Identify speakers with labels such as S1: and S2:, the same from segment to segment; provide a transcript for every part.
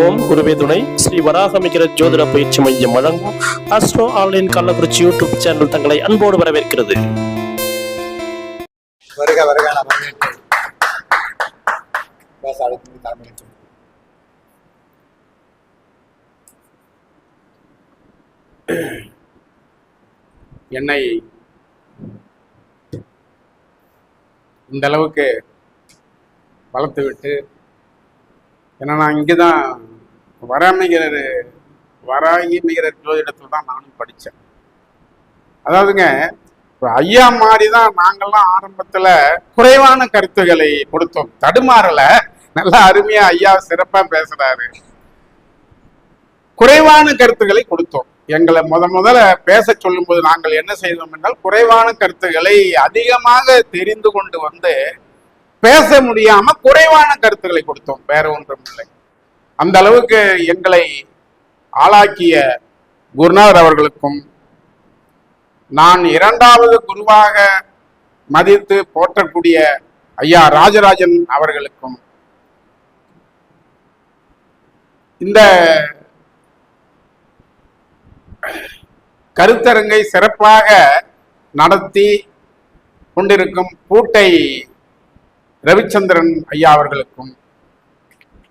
S1: ஓம் குருவே துணை. ஸ்ரீ வராகமிகிற ஜோதிட பயிற்சி மையம் வழங்கும் astro online Kallakurichi YouTube channel தங்களை அன்போடு வரவேற்கிறது.
S2: வருக வருக
S3: என்னை இந்த அளவுக்கு வளர்த்து விட்டு ஏன்னா நான் இங்கே தான் வராமிகிற வராகிமிகிற ஜோதிடத்தில் தான் நானும் படித்தேன் அதாவதுங்க இப்போ ஐயா மாதிரி தான் நாங்கள்லாம் ஆரம்பத்தில் குறைவான கருத்துக்களை கொடுத்தோம். தடுமாறல. நல்லா அருமையா ஐயா சிறப்பாக பேசுறாரு. குறைவான கருத்துக்களை கொடுத்தோம். எங்களை முத முதல்ல பேச சொல்லும்போது நாங்கள் என்ன செய்தோம் என்றால் குறைவான கருத்துக்களை அதிகமாக தெரிந்து கொண்டு வந்து பேச முடியாம குறைவான கருத்துக்களை கொடுத்தோம். வேற ஒன்றும் இல்லை. அந்த அளவுக்கு எங்களை ஆளாக்கிய குருநாதர் அவர்களுக்கும் நான் இரண்டாவது குருவாக மதித்து போற்றக்கூடிய ஐயா ராஜராஜன் அவர்களுக்கும் இந்த கருத்தரங்கை சிறப்பாக நடத்தி கொண்டிருக்கும் பூட்டை ரவிச்சந்திரன் ஐயா அவர்களுக்கும்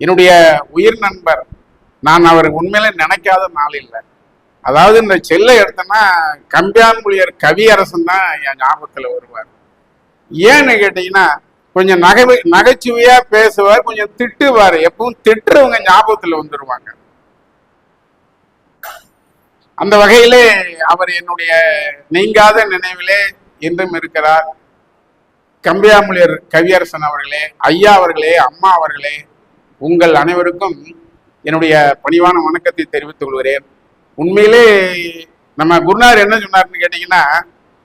S3: என்னுடைய உயிர் நண்பர். நான் அவர் உண்மையில நினைக்காத நாள் இல்லை. அதாவது இந்த செல்லை எடுத்தேன்னா கம்பியான்மொழியர் கவியரசன் தான் என் ஞாபகத்தில் வருவார். ஏன்னு கேட்டீங்கன்னா கொஞ்சம் நகை நகைச்சுவையா பேசுவார் கொஞ்சம் திட்டுவார். எப்பவும் திட்டுறவங்க ஞாபகத்தில் வந்துடுவாங்க அந்த வகையிலே அவர் என்னுடைய நீங்காத நினைவிலே என்றும் இருக்கிறார். கம்பியாமொழியர் கவியரசன் அவர்களே ஐயா அவர்களே அம்மா அவர்களே உங்கள் அனைவருக்கும் என்னுடைய பணிவான வணக்கத்தை தெரிவித்துக் கொள்கிறேன். உண்மையிலே நம்ம குருநார் என்ன சொன்னார்னு கேட்டீங்கன்னா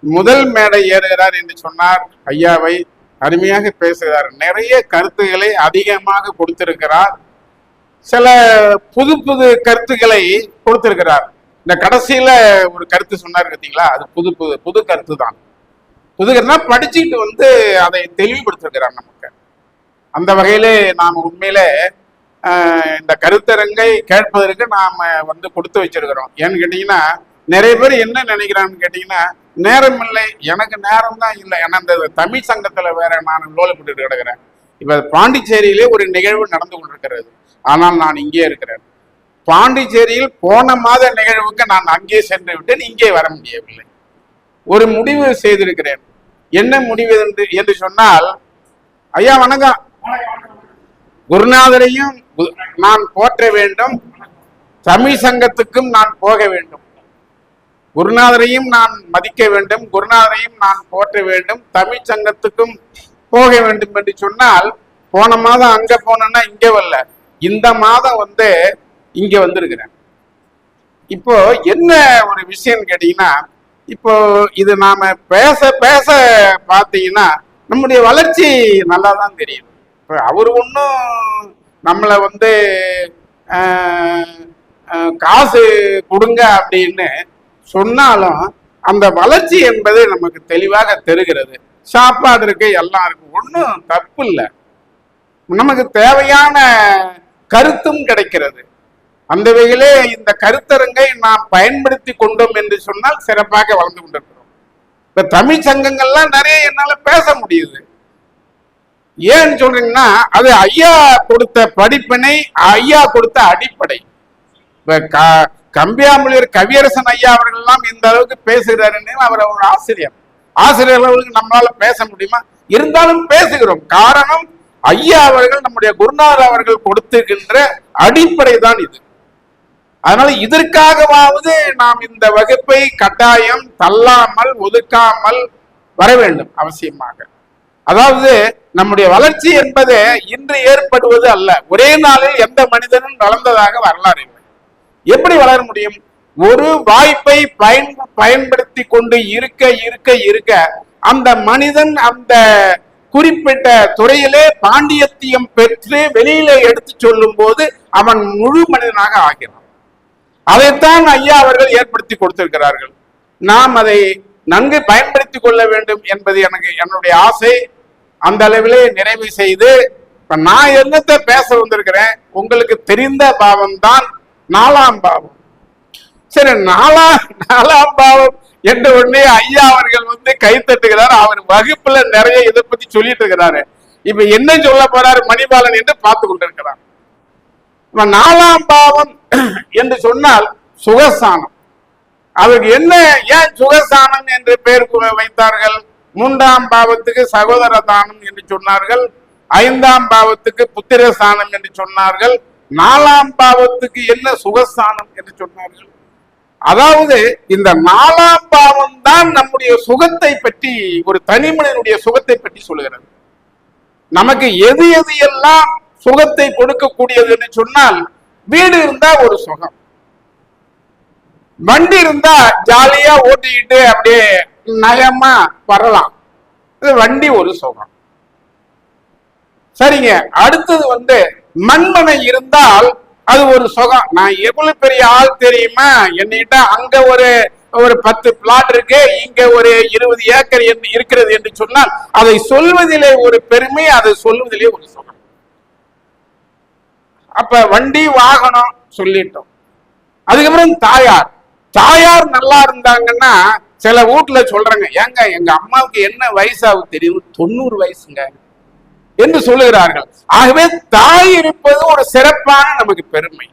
S3: முதல் மேடை ஏறுகிறார் என்று சொன்னார் ஐயாவை அருமையாக பேசுகிறார். நிறைய கருத்துக்களை அதிகமாக கொடுத்திருக்கிறார். சில புது புது கருத்துக்களை கொடுத்திருக்கிறார். இந்த கடைசியில ஒரு கருத்து சொன்னார் பார்த்தீங்களா? அது புது புது புது கருத்து தான் புதுகர்னா படிச்சுட்டு படிச்சுக்கிட்டு வந்து அதை தெளிவுபடுத்திருக்கிறார் நமக்கு. அந்த வகையிலே நாம் உண்மையில இந்த கருத்தரங்கை கேட்பதற்கு நாம் வந்து கொடுத்து வச்சிருக்கிறோம். ஏன்னு கேட்டிங்கன்னா நிறைய பேர் என்ன நினைக்கிறான்னு கேட்டிங்கன்னா நேரம் இல்லை எனக்கு நேரம் தான் இல்லை. ஏன்னா இந்த தமிழ் சங்கத்தில் வேற நான் லோலப்பட்டு கிடக்கிறேன். இப்போ பாண்டிச்சேரியிலே ஒரு நிகழ்வு நடந்து கொண்டிருக்கிறது. ஆனால் நான் இங்கே இருக்கிறேன். பாண்டிச்சேரியில் போன மாத நிகழ்வுக்கு நான் அங்கே சென்று விட்டேன் இங்கே வர முடியவில்லை. ஒரு முடிவு செய்திருக்கிறேன். என்ன முடிவு என்று என்று சொன்னால் ஐயா வணக்கம். குருநாதரையும் நான் போற்ற வேண்டும். தமிழ் சங்கத்துக்கும் நான் போக வேண்டும். குருநாதரையும் நான் மதிக்க வேண்டும். குருநாதரையும் நான் போற்ற வேண்டும். தமிழ் சங்கத்துக்கும் போக வேண்டும் என்று சொன்னால் போன மாதம் அங்க போனேன்னா இங்க வரல. இந்த மாதம் வந்து இங்க வந்திருக்கிறேன். இப்போ என்ன ஒரு விஷயம் கேட்டீங்கன்னா இப்போ இது நாம பேச பேச பார்த்தீங்கன்னா நம்முடைய வளர்ச்சி நல்லா தான் தெரியும் இப்போ அவர் ஒன்றும் நம்மளை வந்து காசு கொடுங்க அப்படின்னு சொன்னாலும் அந்த வளர்ச்சி என்பது நமக்கு தெளிவாக தெரிகிறது. சாப்பாடு இருக்கு எல்லாம் இருக்கு. ஒன்றும் தப்பு இல்லை. நமக்கு தேவையான கருத்தும் கிடைக்கிறது. அந்த வகையிலே இந்த கருத்தரங்கை நாம் பயன்படுத்தி கொண்டோம் என்று சொன்னால் சிறப்பாக வளர்ந்து கொண்டிருக்கிறோம். இப்ப தமிழ் சங்கங்கள்லாம் நிறைய என்னால பேச முடியுது. ஏன்னு சொல்றீங்கன்னா அது ஐயா கொடுத்த படிப்பினை ஐயா கொடுத்த அடிப்படை. இப்ப க- கம்பியாமொழியர் கவியரசன் ஐயா அவர்கள் எல்லாம் இந்த அளவுக்கு பேசுகிறாருன்னு அவர் ஒரு ஆசிரியர். ஆசிரியர் அளவுக்கு நம்மளால பேச முடியுமா? இருந்தாலும் பேசுகிறோம். காரணம் ஐயா அவர்கள் நம்முடைய குருநாதர் அவர்கள் கொடுத்திருக்கின்ற அடிப்படை தான் இது. அதனால இதற்காகவாவது நாம் இந்த வகுப்பை கட்டாயம் தள்ளாமல் ஒதுக்காமல் வர வேண்டும் அவசியமாக. அதாவது நம்முடைய வளர்ச்சி என்பது இன்று ஏற்படுவது அல்ல. ஒரே நாளில் எந்த மனிதனும் வளர்ந்ததாக வரலாறு இல்லை. எப்படி வளர முடியும்? ஒரு வாய்ப்பை பயன் பயன்படுத்தி கொண்டு இருக்க இருக்க இருக்க அந்த மனிதன் அந்த குறிப்பிட்ட துறையிலே பாண்டியத்தியம் பெற்று வெளியில எடுத்து சொல்லும் போது அவன் முழு மனிதனாக ஆகிறான். அதைத்தான் ஐயா அவர்கள் ஏற்படுத்தி கொடுத்திருக்கிறார்கள். நாம் அதை நன்கு பயன்படுத்தி கொள்ள வேண்டும் என்பது எனக்கு என்னுடைய ஆசை. அந்த அளவிலே நிறைவு செய்து இப்ப நான் என்னத்தை பேச வந்திருக்கிறேன்? உங்களுக்கு தெரிந்த பாவம் தான் நாலாம் பாவம். சரி நாலாம் நாலாம் பாவம் என்ற உடனே ஐயா அவர்கள் வந்து கைத்தட்டுகிறார் அவர் வகுப்புல நிறைய இதை பத்தி சொல்லிட்டு இருக்கிறாரு. இப்ப என்ன சொல்ல போறாரு மணிபாலன் என்று பார்த்து கொண்டிருக்கிறார். நாலாம் பாவம் என்று சொன்னால் சுகஸ்தானம். அவருக்கு என்ன ஏன் சுகஸ்தானம் என்று பெயர் வைத்தார்கள்? மூன்றாம் பாவத்துக்கு சகோதர தானம் என்று சொன்னார்கள். ஐந்தாம் பாவத்துக்கு புத்திரஸ்தானம் என்று சொன்னார்கள். நாலாம் பாவத்துக்கு என்ன சுகஸ்தானம் என்று சொன்னார்கள்? அதாவது இந்த நாலாம் பாவம் தான் நம்முடைய சுகத்தை பற்றி ஒரு தனிமனிதனுடைய சுகத்தை பற்றி சொல்லுகிறது. நமக்கு எது எது எல்லாம் சுகத்தை கொடுக்கக்கூடியது என்று சொன்னால் வீடு இருந்தா ஒரு சுகம். வண்டி இருந்தா ஜாலியா ஓட்டிக்கிட்டு அப்படியே நயமா வரலாம். இது வண்டி ஒரு சுகம். சரிங்க அடுத்தது வந்து மண்மனை இருந்தால் அது ஒரு சுகம். நான் எவ்வளவு பெரிய ஆள் தெரியுமா? என்னிட்ட அங்க ஒரு ஒரு பத்து பிளாட் இருக்கு இங்க ஒரு இருபது ஏக்கர் என்று இருக்கிறது என்று சொன்னால் அதை சொல்வதிலே ஒரு பெருமை அதை சொல்வதிலே ஒரு சுகம். அப்ப வண்டி வாகனம் சொல்லிட்டோம். அதுக்கப்புறம் தாயார். தாயார் நல்லா இருந்தாங்கன்னா சில வீட்டுல சொல்றாங்க ஏங்க எங்க அம்மாவுக்கு என்ன வயசாகும் தெரியும்? தொண்ணூறு வயசுங்க. என்று சொல்லுகிறார்கள். ஆகவே தாய் இருப்பது ஒரு சிறப்பான நமக்கு பெருமை.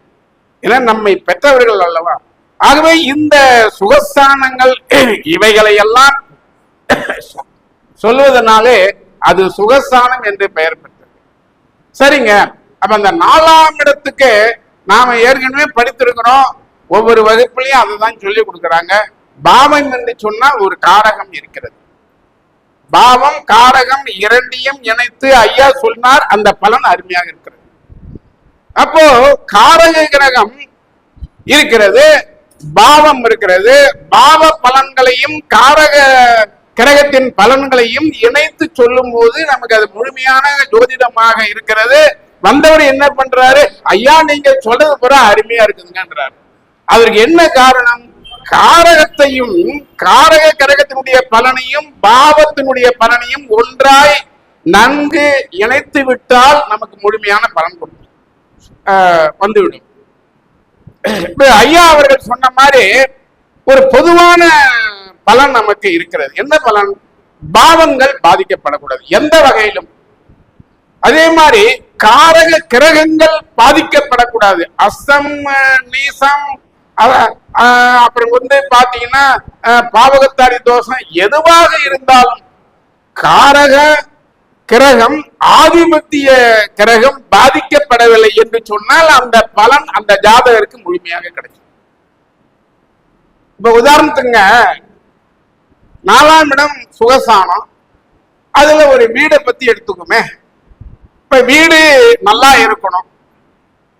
S3: ஏன்னா நம்மை பெற்றவர்கள் அல்லவா? ஆகவே இந்த சுகஸ்தானங்கள் இவைகளை எல்லாம் சொல்வதனாலே அது சுகஸ்தானம் என்று பெயர் பெற்றது. சரிங்க. அப்ப அந்த நாலாம் இடத்துக்கு நாம ஏற்கனவே படித்திருக்கிறோம். ஒவ்வொரு வகுப்புலையும் அதை தான் சொல்லி கொடுக்குறாங்க. பாவம் என்று சொன்னால் ஒரு காரகம் இருக்கிறது. பாவம் காரகம் இரண்டையும் இணைத்து ஐயா சொன்னார். அந்த பலன் அருமையாக இருக்கிறது. அப்போ காரக கிரகம் இருக்கிறது பாவம் இருக்கிறது. பாவ பலன்களையும் காரக கிரகத்தின் பலன்களையும் இணைத்து சொல்லும் போது நமக்கு அது முழுமையான ஜோதிடமாக இருக்கிறது. வந்தவர் என்ன பண்றாரு? ஐயா நீங்க சொல்றது பூரா அருமையா இருக்குதுங்கன்றாரு. அதற்கு என்ன காரணம்? காரகத்தையும் காரக கிரகத்தினுடைய பலனையும் பாவத்தினுடைய பலனையும் ஒன்றாய் நன்கு இணைத்து விட்டால் நமக்கு முழுமையான பலன் கொடுக்கும். ஆஹ் வந்துவிடும். ஐயா அவர்கள் சொன்ன மாதிரி ஒரு பொதுவான பலன் நமக்கு இருக்கிறது. என்ன பலன்? பாவங்கள் பாதிக்கப்படக்கூடாது. எந்த வகையிலும். அதே மாதிரி காரக கிரகங்கள் பாதிக்கப்படக்கூடாது. அசம் நீசம் அப்புறம் வந்து பாத்தீங்கன்னா பாவகத்தாடி தோஷம் எதுவாக இருந்தாலும் காரக கிரகம் ஆதிபத்திய கிரகம் பாதிக்கப்படவில்லை என்று சொன்னால் அந்த பலன் அந்த ஜாதகருக்கு முழுமையாக கிடைக்கும். இப்ப உதாரணத்துங்க நாலாம் இடம் சுகசானம் அதுல ஒரு வீடை பத்தி எடுத்துக்குமே. இப்ப வீடு நல்லா இருக்கணும்.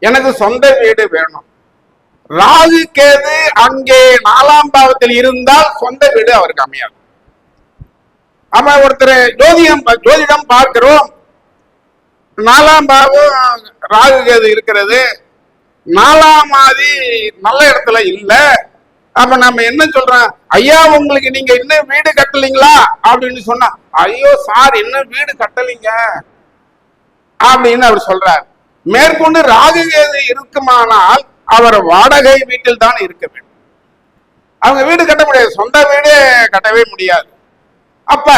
S3: எனக்கு சொந்த வீடு வேணும். ராகு கேது அங்கே நாலாம் பாவத்தில் இருந்தால் சொந்த வீடு அவருக்கு அமையாது. ஆமா ஒருத்தர் ஜோதிடம் பா- ஜோதிடம் பார்க்கிறோம். நாலாம் பாவம் ராகு கேது இருக்கிறது. நாலாம் ஆதி நல்ல இடத்துல இல்லை. அப்ப நம்ம என்ன சொல்றோம்? ஐயா உங்களுக்கு நீங்க இன்னும் வீடு கட்டலீங்களா? அப்படின்னு சொன்னா ஐயோ சார் இன்னும் வீடு கட்டலீங்க. அப்படின்னு அவர் சொல்றார். மேற்கொண்டு ராகுகேது இருக்குமானால் அவர் வாடகை வீட்டில் தான் இருக்க வேண்டும். அவங்க வீடு கட்ட முடியாது. சொந்த வீடு கட்டவே முடியாது. அப்ப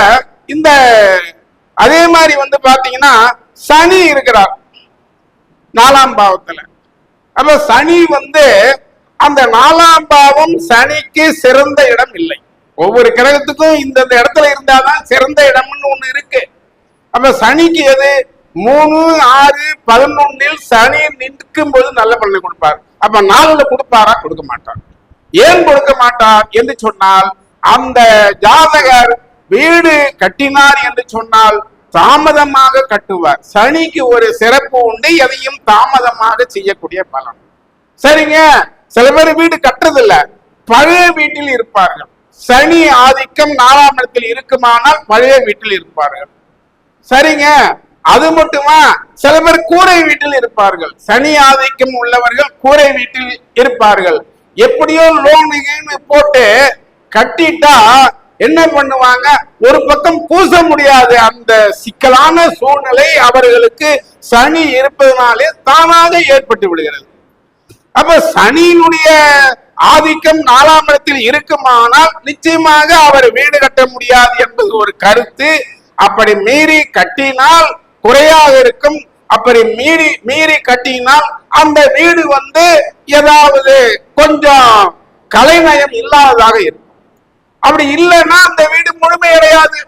S3: இந்த அதே மாதிரி வந்து பாத்தீங்கன்னா சனி இருக்கிறார். நாலாம் பாவத்துல. அப்ப சனி வந்து அந்த நாலாம் பாவம் சனிக்கு சிறந்த இடம் இல்லை. ஒவ்வொரு கிரகத்துக்கும் இந்தந்த இந்த இடத்துல இருந்தாதான் சிறந்த இடம்னு ஒண்ணு இருக்கு. அப்ப சனிக்கு எது? மூணு ஆறு பதினொன்னில் சனி நிற்கும் போது நல்ல பலனை கொடுப்பார். அப்ப நாலுல கொடுப்பாரா? கொடுக்க மாட்டார். ஏன் கொடுக்க மாட்டார் என்று சொன்னால் அந்த ஜாதகர் வீடு கட்டினார் என்று சொன்னால் தாமதமாக கட்டுவார். சனிக்கு ஒரு சிறப்பு உண்டு எதையும் தாமதமாக செய்யக்கூடிய பலன். சரிங்க? சில பேர் வீடு கட்டுறதில்ல. பழைய வீட்டில் இருப்பார்கள். சனி ஆதிக்கம் நாலாம் இடத்தில் இருக்குமானால் பழைய வீட்டில் இருப்பார்கள். சரிங்க? அது மட்டுமா? சில பேர் கூரை வீட்டில் இருப்பார்கள். சனி ஆதிக்கம் உள்ளவர்கள் கூரை வீட்டில் இருப்பார்கள். எப்படியோ லோன் போட்டு கட்டிட்டா என்ன பண்ணுவாங்க? ஒரு பக்கம் பூச முடியாது. அந்த சிக்கலான சூழ்நிலை அவர்களுக்கு சனி இருப்பதனாலே தானாக ஏற்பட்டு விடுகிறது. அப்ப சனியினுடைய ஆதிக்கம் நாலாம் இடத்தில் இருக்குமானால் நிச்சயமாக அவர் வீடு கட்ட முடியாது என்பது ஒரு கருத்து. அப்படி மீறி கட்டினால் குறையாக இருக்கும். அப்படி மீறி மீறி கட்டினால் அந்த வீடு வந்து ஏதாவது கொஞ்சம் கலைநயம் இல்லாததாக இருக்கும். அப்படி இல்லைன்னா அந்த வீடு முழுமையடையாது.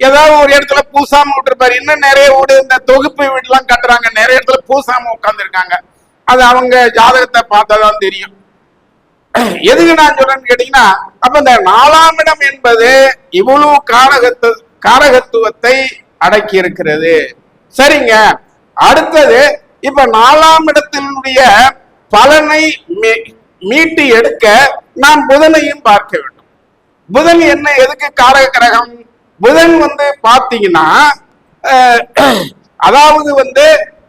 S3: ஏதாவது ஒரு இடத்துல பூசாம விட்டுருப்பாரு. இன்னும் நிறைய வீடு இந்த தொகுப்பு வீடுலாம் கட்டுறாங்க. நிறைய இடத்துல பூசாம உட்காந்துருக்காங்க அது அவங்க ஜாதகத்தை பார்த்தாதான் தெரியும். எதுக்கு நான் சொல்றேன்னு கேட்டீங்கன்னா அப்ப இந்த நாலாம் இடம் என்பது இவ்வளவு காரகத்து காரகத்துவத்தை அடக்கி இருக்கிறது சரிங்க. அடுத்தது இப்ப நாலாம் இடத்தினுடைய பலனை மீ- மீட்டு எடுக்க நாம் புதனையும் பார்க்க வேண்டும். புதன் என்ன எதுக்கு காரக கிரகம்? புதன் வந்து பாத்தீங்கன்னா அதாவது வந்து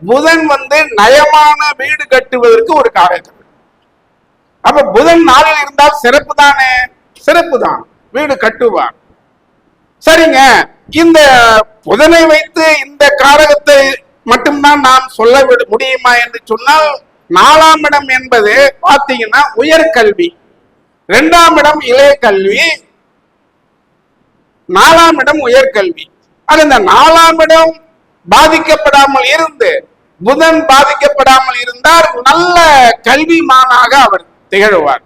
S3: புதன் வந்து நயமான வீடு கட்டுவதற்கு ஒரு காரக அப்ப புதன் நாளில் இருந்தால் சிறப்பு தானே சிறப்பு தான் வீடு கட்டுவார் சரிங்க. இந்த புதனை வைத்து இந்த காரகத்தை மட்டும்தான் நாம் சொல்ல விட- முடியுமா என்று சொன்னால் நாலாம் இடம் என்பது பார்த்தீங்கன்னா உயர்கல்வி இரண்டாம் இடம் இளைய கல்வி. நாலாம் இடம் உயர்கல்வி அது இந்த நாலாம் இடம் பாதிக்கப்படாமல் இருந்து புதன் பாதிக்கப்படாமல் இருந்தால் நல்ல கல்விமானாக அவர் திகழ்வார்.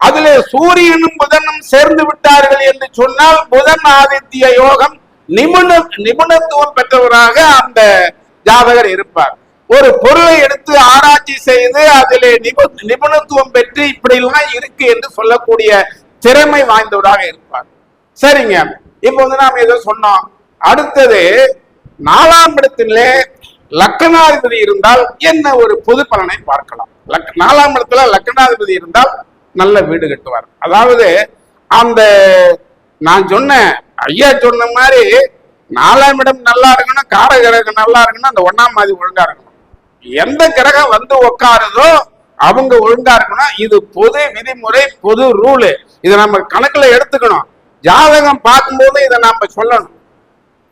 S3: அதுல சூரியனும் புதனும் சேர்ந்து விட்டார்கள் என்று சொன்னால் புதன் ஆதித்ய யோகம் நிபுண நிபுணத்துவம் பெற்றவராக அந்த ஜாதகர் இருப்பார். ஒரு பொருளை எடுத்து ஆராய்ச்சி செய்து அதிலே நிபு நிபுணத்துவம் பெற்று இப்படி எல்லாம் இருக்கு என்று சொல்லக்கூடிய திறமை வாய்ந்தவராக இருப்பார். சரிங்க. இப்ப வந்து நாம் ஏதோ சொன்னோம். அடுத்தது நாலாம் இடத்திலே லக்கணாதிபதி இருந்தால் என்ன ஒரு பொது பலனை பார்க்கலாம். லக்- நாலாம் இடத்துல லக்கணாதிபதி இருந்தால் நல்ல வீடு கட்டுவார். அதாவது அந்த நான் சொன்னேன் ஐயா சொன்ன மாதிரி நாலாம் இடம் நல்லா இருக்கணும் கார கிரகம் நல்லா இருக்கணும் அந்த ஒன்னாம் மாதிரி ஒழுங்கா இருக்கணும். எந்த கிரகம் வந்து உட்காருதோ அவங்க ஒழுங்கா இருக்கணும். இது பொது விதிமுறை பொது ரூலு. இதை நம்ம கணக்குல எடுத்துக்கணும். ஜாதகம் பார்க்கும்போது இதை நாம சொல்லணும்.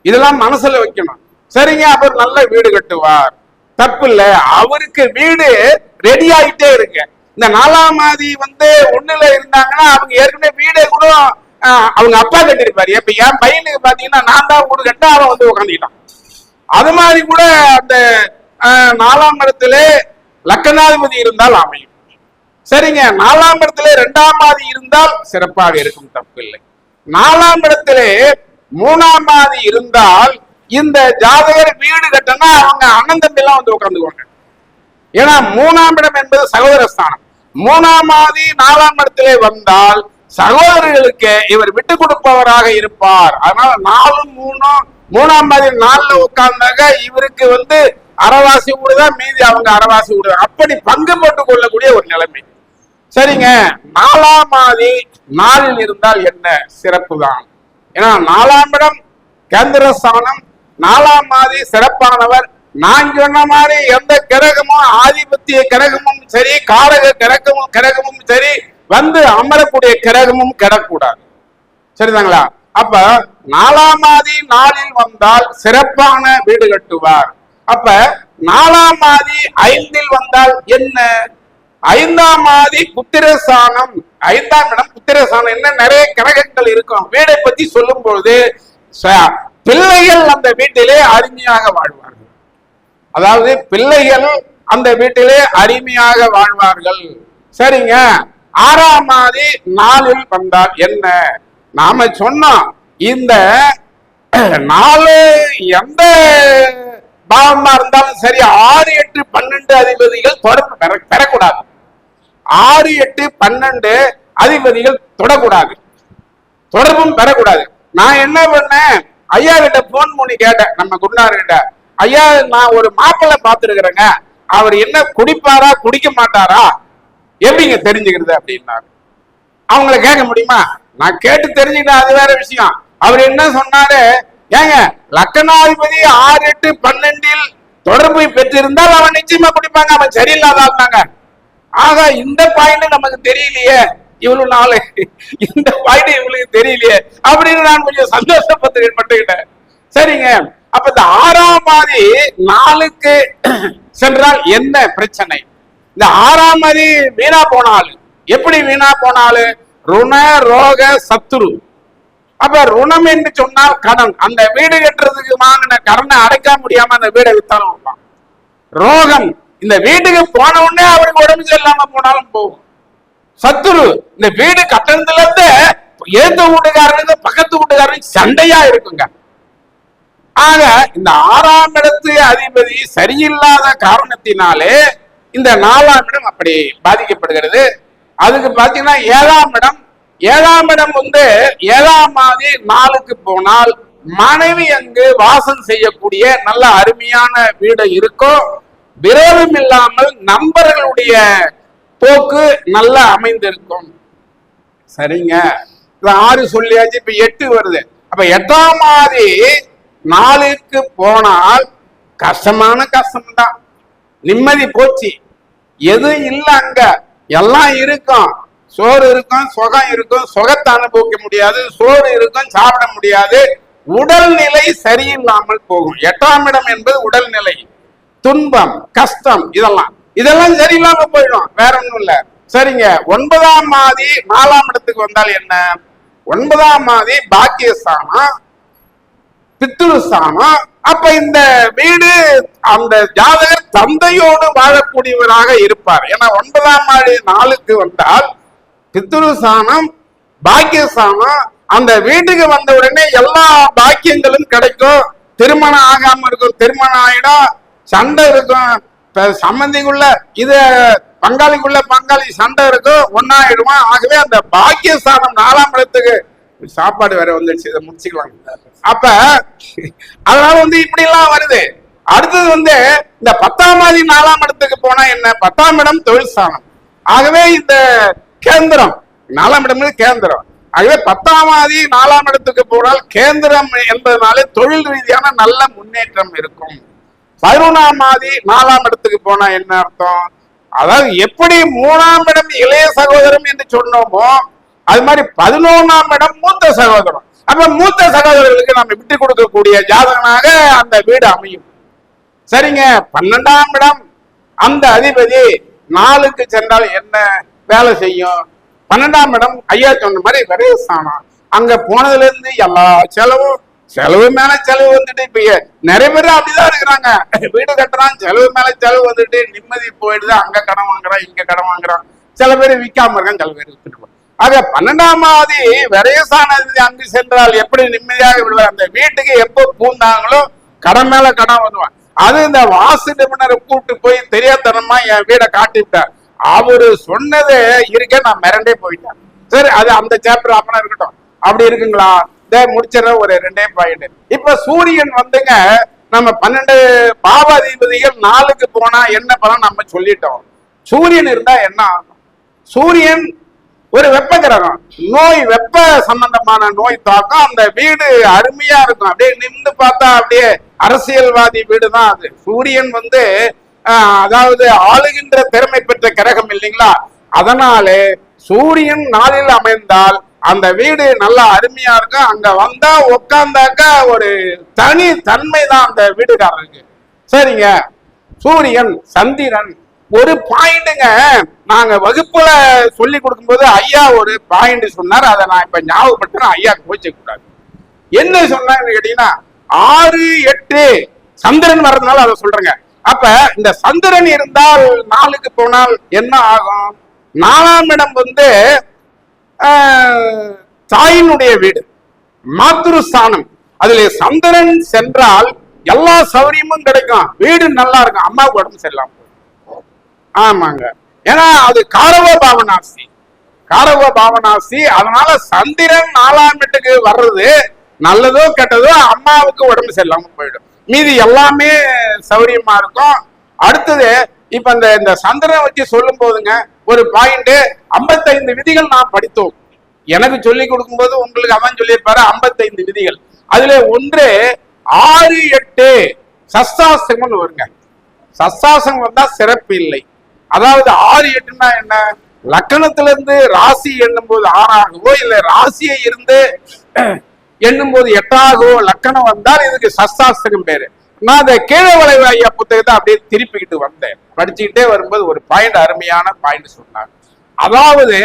S3: இதெல்லாம் மனசுல வைக்கணும். சரிங்க அவர் நல்ல வீடு கட்டுவார். தப்பு இல்ல. அவருக்கு வீடு ரெடி ஆகிட்டே இருக்கு. இந்த நாலாம் மாதி வந்து ஒண்ணுல இருந்தாங்கன்னா அவங்க ஏற்கனவே வீடே கூட அவங்க அப்பா கட்டிருப்பாரு இப்ப என் பையனுக்கு பாத்தீங்கன்னா நான் தான் வீடு கட்ட அவன் வந்து உட்காந்துக்கிட்டான் அது மாதிரி கூட அந்த ஆஹ், நாலாம் இடத்துல லக்கணாதிபதி இருந்தால் அமையும். சரிங்க நாலாம் இடத்துல இரண்டாம் மாதி இருந்தால் சிறப்பாக இருக்கும் தப்பில்லை நாலாம் இடத்திலே மூணாம் மாதி இருந்தால் இந்த ஜாதகர் வீடு கட்டினா அவங்க அண்ணன் தம்பி எல்லாம் வந்து உட்காந்துக்குவாங்க ஏன்னா மூணாம் இடம் என்பது சகோதர ஸ்தானம் மூணாம் மாதி நாலாம் இடத்திலே வந்தால் சகோதரர்களுக்கு இவர் விட்டு கொடுப்பவராக இருப்பார். அதனால நாலும் மூணும் மூணாம் மாதி நாலுல உட்கார்ந்தாங்க இவருக்கு வந்து அறவாசி விடுதான் மீதி அவங்க அறவாசி வீடு அப்படி பங்கு போட்டுக் கொள்ளக்கூடிய ஒரு நிலைமை. சரிங்க. நாலாம் மாதி நாளில் இருந்தால் என்ன? சிறப்பு தான் ஏன்னா நாலாம் இடம் கேந்திர ஸ்தானம் நாலாம் மாதி சிறப்பானவர். நான் சொன்ன மாதிரி எந்த கிரகமும் ஆதிபத்திய கிரகமும் சரி காரக கிரகமும் கிரகமும் சரி வந்து அமரக்கூடிய கிரகமும் கிடக்கூடாது. சரிதாங்களா? அப்ப நாலாம் மாதி நாளில் வந்தால் சிறப்பான வீடு கட்டுவார். அப்ப நாலாம் மாதி ஐந்தில் வந்தால் என்ன? ஐந்தாம் மாதி புத்திரசானம் ஐந்தாம் இடம் புத்திரசானம் என்ன நிறைய கிரகங்கள் இருக்கும். வீடை பத்தி சொல்லும் பொழுது பிள்ளைகள் அந்த வீட்டிலே அருமையாக வாழ்வார்கள். அதாவது பிள்ளைகள் அந்த வீட்டிலே அருமையாக வாழ்வார்கள். சரிங்க? ஆறாம் மாதி நாளில் வந்தால் என்ன? நாம சொன்னோம் இந்த நாலு எந்த பாவமா இருந்தாலும் சரி ஆறு எட்டு பன்னெண்டு அதிபதிகள் தொடர்பு பெற பெறக்கூடாது. ஆறு எட்டு பன்னெண்டு அதிபதிகள் தொடக்கூடாது. தொடர்பும் பெறக்கூடாது. நான் என்ன பண்ணேன்? ஐயா கிட்ட போன் பண்ணி கேட்டேன் நம்ம குருநாதர் கிட்ட. ஐயா நான் ஒரு மாப்பிள்ளை பார்த்துருக்குறேங்க. அவர் என்ன குடிப்பாரா குடிக்க மாட்டாரா? எப்படிங்க தெரிஞ்சுக்கிறது அப்படின்னாரு அவங்கள கேட்க முடியுமா? நான் கேட்டு தெரிஞ்சுக்கிட்டேன் அது வேற விஷயம். அவர் என்ன சொன்னாரு? ஏங்க லக்கணாதிபதி ஆறு எட்டு பன்னெண்டில் தொடர்பு பெற்றிருந்தால் அவன் நிச்சயமா பிடிப்பாங்க அவன் சரியில்லாத ஆக இந்த பாயிண்ட் நமக்கு தெரியலையே. இவ்வளவு நாள் இந்த பாயிண்ட் இவங்களுக்கு தெரியலையே. அப்படின்னு நான் கொஞ்சம் சந்தோஷப்பட்டு பட்டுக்கிட்டேன். சரிங்க. அப்ப இந்த ஆறாம் மாதிரி நாளுக்கு சென்றால் என்ன பிரச்சனை? இந்த ஆறாம் மாதி வீணா போனாலு எப்படி வீணா போனாலு ருண ரோக சத்துரு. அப்ப ருணம் என்று சொன்னால் கடன். அந்த வீடு கட்டுறதுக்கு வாங்கின கடனை அடைக்க முடியாம அந்த வீடை வித்தாலும் வைப்பான். ரோகம். இந்த வீட்டுக்கு போன உடனே அவருக்கு உடம்பு சரியில்லாம போனாலும் போகும். சத்துரு. இந்த வீடு கட்டணத்துல இருந்து ஏந்த வீட்டுக்காரனுக்கு பக்கத்து வீட்டுக்காரனுக்கு சண்டையா இருக்குங்க. ஆக இந்த ஆறாம் இடத்து அதிபதி சரியில்லாத காரணத்தினாலே இந்த நாலாம் இடம் அப்படி பாதிக்கப்படுகிறது. அதுக்கு பார்த்தீங்கன்னா ஏழாம் இடம் ஏழாம் இடம் வந்து ஏழாம் மாதி நாளுக்கு போனால் மனைவி அங்கு வாசம் செய்யக்கூடிய நல்ல அருமையான வீடு இருக்கும். விரோதம் இல்லாமல் நண்பர்களுடைய போக்கு நல்லா அமைந்திருக்கும். சரிங்க. ஆறு சொல்லியாச்சு இப்ப எட்டு வருது. அப்ப எட்டாம் மாதிரி நாளுக்கு போனால் கஷ்டமான கஷ்டம் தான் நிம்மதி போச்சு. எதுவும் இல்ல அங்க. எல்லாம் இருக்கும். சோறு இருக்கும் சுகம் இருக்கும். சுகத்தை அனுபவிக்க முடியாது. சோறு இருக்கும் சாப்பிட முடியாது. உடல்நிலை சரியில்லாமல் போகும். எட்டாம் இடம் என்பது உடல்நிலை. துன்பம் கஷ்டம் இதெல்லாம். இதெல்லாம் சரியில்லாம போயிடும். வேற ஒன்றும் இல்ல. சரிங்க. ஒன்பதாம் மாதி நாலாம் இடத்துக்கு வந்தால் என்ன? ஒன்பதாம் மாதி பாக்கியஸ்தானம் பித்ருஸ்தானம் அப்ப இந்த வீடு அந்த ஜாதகர் தந்தையோடு வாழக்கூடியவராக இருப்பார். ஏன்னா ஒன்பதாம் மாடி நாளுக்கு வந்தால் பித்ருசானம் பாக்கியஸ்தானம் அந்த வீட்டுக்கு வந்த உடனே எல்லா பாக்கியங்களும் கிடைக்கும். திருமணம் ஆகாம இருக்கும் திருமணம் ஆயிடும் சண்டை இருக்கும். சம்பந்திக்குள்ள இது பங்காளிக்குள்ள பங்காளி சண்டை இருக்கும் ஒன்னாயிடுவான் ஆகவே அந்த பாக்கியஸ்தானம் நாலாம் இடத்துக்கு சாப்பாடு வேற வந்துடுச்சு இதை முடிச்சுக்கலாம் அப்ப அதனால வந்து இப்படி எல்லாம் வருது. அடுத்தது வந்து இந்த பத்தாம் மாதி நாலாம் இடத்துக்கு போனா என்ன? பத்தாம் இடம் தொழில் ஸ்தானம். ஆகவே இந்த கேந்திரம் நாலாம் இடம் கேந்திரம். ஆகவே பத்தாம் மாதி நாலாம் இடத்துக்கு போனால் கேந்திரம் என்பதனாலே தொழில் ரீதியான நல்ல முன்னேற்றம் இருக்கும். பதினொன்றாம் மாதி நாலாம் இடத்துக்கு போனா என்ன அர்த்தம்? அதாவது எப்படி மூணாம் இடம் இளைய சகோதரம் என்று சொன்னோமோ அது மாதிரி பதினொன்றாம் இடம் மூத்த சகோதரம். அப்ப மூத்த சகோதரர்களுக்கு நம்ம விட்டு கொடுக்கக்கூடிய ஜாதகனாக அந்த வீடு அமையும். சரிங்க. பன்னெண்டாம் இடம். அந்த அதிபதி நாளுக்கு சென்றால் என்ன வேலை செய்யும்? பன்னெண்டாம் இடம் ஐயா சொன்ன மாதிரி விரயஸ்தானம். அங்க போனதுல இருந்து எல்லா செலவும் செலவு மேல செலவு வந்துட்டு இப்ப நிறைய பேர் அப்படிதான் இருக்கிறாங்க. வீடு கட்டுறான் செலவு மேல செலவு வந்துட்டு நிம்மதி போயிடுது. அங்க கடன் வாங்குறான் இங்க கடன் வாங்குறான். சில பேர் விற்காம இருக்கான் சில பேர் வித்துட்டு ஆக பன்னெண்டாமாவது மாதி அங்கு சென்றால் எப்படி நிம்மதியாக விடுவார்? அந்த வீட்டுக்கு எப்போ பூந்தாங்களோ கடன் மேல கடன் வந்துவான் அது இந்த வாசு நிபுணரை கூப்பிட்டு போய் தெரியாதனமா என் வீடை காட்டி விட்டார். அவரு சொன்னது இருக்க நான் மிரண்டே போயிட்டேன். சரி அது அந்த சாப்டர் அப்பனா இருக்கட்டும். அப்படி இருக்குங்களா? இதே முடிச்சிடற ஒரு ரெண்டே பாயிண்ட் இப்ப சூரியன் வந்துங்க நம்ம பன்னெண்டு பாவாதிபதிகள் நாளுக்கு போனா என்ன பலன் நம்ம சொல்லிட்டோம். சூரியன் இருந்தா என்ன ஆகும்? சூரியன் ஒரு வெப்ப கிரகம் நோய் வெப்ப சம்பந்தமான நோய் தாக்கம் அந்த வீடு அருமையா இருக்கும். அப்படியே நின்று பார்த்தா அப்படியே அரசியல்வாதி வீடு தான் அது. சூரியன் வந்து அதாவது ஆளுகின்ற திறமை பெற்ற கிரகம் இல்லைங்களா? அதனாலே சூரியன் நாளில் அமைந்தால் அந்த வீடு நல்லா அருமையா இருக்கும். அங்க வந்தா உட்காந்தாக்கா ஒரு தனி தன்மை தான் அந்த வீடுகாரருக்கு. சரிங்க. சூரியன் சந்திரன் ஒரு பாயிண்ட்டுங்க. நாங்க வகுப்புல சொல்லி கொடுக்கும்போது ஐயா ஒரு பாயிண்ட் சொன்னார். அதை நான் இப்ப ஞாபகப்படுத்தினா ஐயா போய் கூடாது. என்ன சொன்னாங்கன்னு கேட்டீங்கன்னா ஆறு எட்டு சந்திரன் வர்றதுனால அதை சொல்றேங்க. அப்ப இந்த சந்திரன் இருந்தால் நாளுக்கு போனால் என்ன ஆகும்? நாலாம் இடம் வந்து தாயினுடைய வீடு மாத்ருஸ்தானம். அதுல சந்திரன் சென்றால் எல்லா சௌரியமும் கிடைக்கும். வீடு நல்லா இருக்கும். அம்மாவுக்கு உடம்பு செல்லாம் ஆமாங்க. ஏன்னா அது காரவ பாவனாசி. காரவ பாவனாசி அதனால சந்திரன் நாலாம் வீட்டுக்கு வர்றது நல்லதோ கெட்டதோ அம்மாவுக்கு உடம்பு சரியில்லாம போயிடும். மீதி எல்லாமே சௌரியமா இருக்கும். அடுத்தது இப்ப இந்த இந்த சந்திரனை வச்சு சொல்லும் போதுங்க ஒரு பாயிண்ட் 55 விதிகள் நான் படித்தோம். எனக்கு சொல்லி கொடுக்கும்போது உங்களுக்கு அவன் சொல்லியிருப்பாரு 55 விதிகள். அதுல ஒன்று ஆறு எட்டு சஸ்தாசிரமம்னு வருங்க. சஸ்தாசனம் தான் சிறப்பு இல்லை. அதாவது ஆறு எட்டுனா என்ன? லக்கணத்துல இருந்து ராசி எண்ணும் போது ஆறாகவோ இல்ல ராசியை இருந்து எண்ணும் போது எட்டாகவோ லக்கணம் வந்தால் இதுக்கு சஸ்தாஸ்திரம் பேரு. நான் அந்த கீழே வளைவு ஐயா புத்தகத்தை அப்படியே திருப்பிக்கிட்டு வந்தேன். படிச்சுக்கிட்டே வரும்போது ஒரு பாயிண்ட் அருமையான பாயிண்ட் சொன்னாங்க அதாவது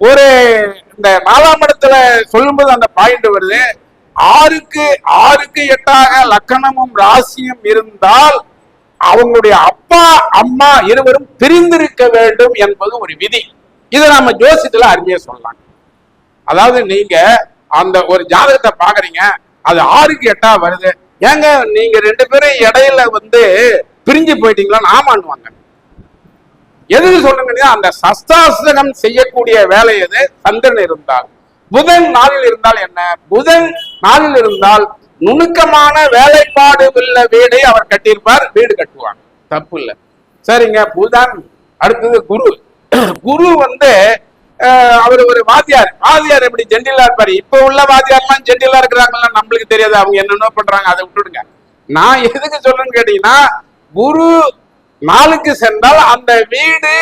S3: ஒரு இந்த நாலாம் இடத்துல சொல்லும்போது அந்த பாயிண்ட் வருது. ஆறுக்கு ஆறுக்கு எட்டாக லக்கணமும் ராசியும் இருந்தால் அவங்களுடைய அப்பா அம்மா இருவரும் பிரிந்திருக்க வேண்டும் என்பது ஒரு விதி. இதை நாம ஜோசியத்துல அருமையா சொல்லலாம். அதாவது நீங்க அந்த ஒரு ஜாதகத்தை பாக்குறீங்க அது ஆறுக்கு எட்டா வருது. ஏங்க நீங்க ரெண்டு பேரும் இடையில வந்து பிரிஞ்சு போயிட்டீங்களான்னு ஆமான்னுவாங்க. எதுக்கு சொல்லுங்க அந்த சஸ்தாசனம் செய்யக்கூடிய வேலை எது? சந்திரன் இருந்தால். புதன் நாளில் இருந்தால் என்ன? புதன் நாளில் இருந்தால் நுணுக்கமான வேலை உள்ள வீடை அவர் கட்டியிருப்பார். வீடு கட்டுவாங்க. தப்பு இல்லை சரிங்க புதன் அடுத்தது குரு. குரு வந்து அவர் ஒரு வாத்தியார். வாத்தியார் எப்படி ஜென்டிலா இருப்பாரு? இப்ப உள்ள வாத்தியார்லாம் ஜென்டிலா இருக்கிறாங்கல்ல நம்மளுக்கு தெரியாது. அவங்க என்னென்ன பண்றாங்க. அதை விட்டுடுங்க. நான் எதுக்கு சொல்றேன்னு கேட்டீங்கன்னா குரு நாளுக்கு சென்றால் அந்த வீடு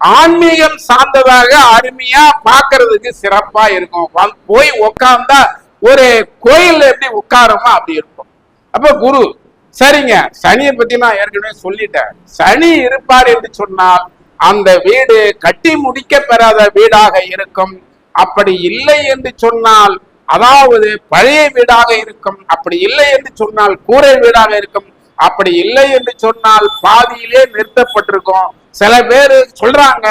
S3: ஆன்மீகம் சார்ந்ததாக அருமையா பாக்குறதுக்கு சிறப்பா இருக்கும். போய் உட்கார்ந்தா ஒரு கோயில்ல எப்படி உட்காருமோ அப்படி இருக்கும். அப்ப குரு சரிங்க சனியை பத்தி நான் ஏற்கனவே சொல்லிட்டேன். சனி இருப்பார் என்று சொன்னால் அந்த வீடு கட்டி முடிக்க பெறாத வீடாக இருக்கும். அப்படி இல்லை என்று சொன்னால் அதாவது பழைய வீடாக இருக்கும். அப்படி இல்லை என்று சொன்னால் கூரை வீடாக இருக்கும். அப்படி இல்லை என்று சொன்னால் பாதியிலே நிறுத்தப்பட்டிருக்கும். சில பேர் சொல்றாங்க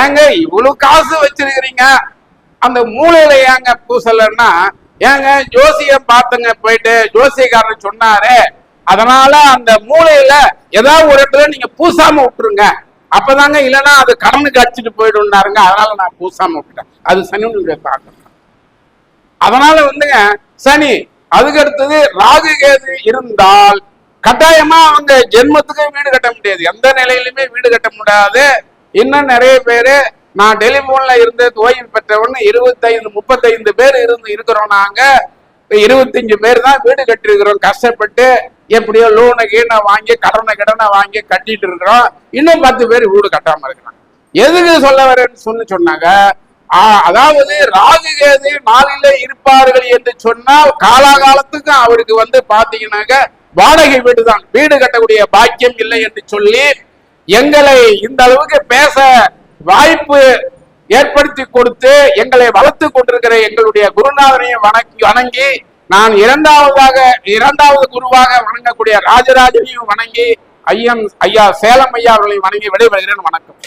S3: ஏங்க இவ்வளவு காசு வச்சிருக்கிறீங்க. அந்த மூளையில ஏங்க பூசலன்னா ஏங்க ஜோசிய பார்த்துங்க போயிட்டு ஜோசியக்காரர் சொன்னாரு. அதனால அந்த மூளையில ஏதாவது ஒரு இடத்துல நீங்க பூசாம விட்டுருங்க. அப்பதாங்க இல்லைன்னா அது கடனுக்கு அடிச்சுட்டு போயிடும்னாருங்க. அதனால நான் பூசாம விட்டுட்டேன். அது சனியுடைய தாக்கம். அதனால வந்துங்க சனி அதுக்கு அடுத்தது ராகு கேது இருந்தால் கட்டாயமா அவங்க ஜென்மத்துக்கு வீடு கட்ட முடியாது. எந்த நிலையிலுமே வீடு கட்ட முடியாது. இன்னும் நிறைய பேரு நான் டெலிபோன்ல இருந்து ஓய்வு பெற்றவன் இருபத்தைந்து முப்பத்தைந்து பேர் இருந்து இருக்கிறோம் நாங்க. இருபத்தஞ்சு பேர் தான் வீடு கட்டிருக்கிறோம் கஷ்டப்பட்டு எப்படியோ லோனை கீழே வாங்கி கடனை கடனை வாங்கி கட்டிட்டு இருக்கிறோம். இன்னும் பத்து பேர் வீடு கட்டாம இருக்கிறாங்க. எதுக்கு சொல்ல வரேன்னு சொன்ன சொன்னாங்க. அதாவது ராகு கேது நாளில இருப்பார்கள் என்று சொன்னால் காலாகாலத்துக்கு அவருக்கு வந்து பாத்தீங்கன்னாக்க வாடகை வீடு தான் வீடு கட்டக்கூடிய பாக்கியம் இல்லை என்று சொல்லி எங்களை இந்த அளவுக்கு பேச வாய்ப்பு ஏற்படுத்தி கொடுத்து எங்களை வளர்த்து கொண்டிருக்கிற எங்களுடைய குருநாதனையும் வணங்கி வணங்கி நான் இரண்டாவதாக இரண்டாவது குருவாக வணங்கக்கூடிய ராஜராஜனையும் வணங்கி ஐயன் ஐயா சேலம் ஐயா அவர்களையும் வணங்கி விடைபெறுகிறேன். வணக்கம்.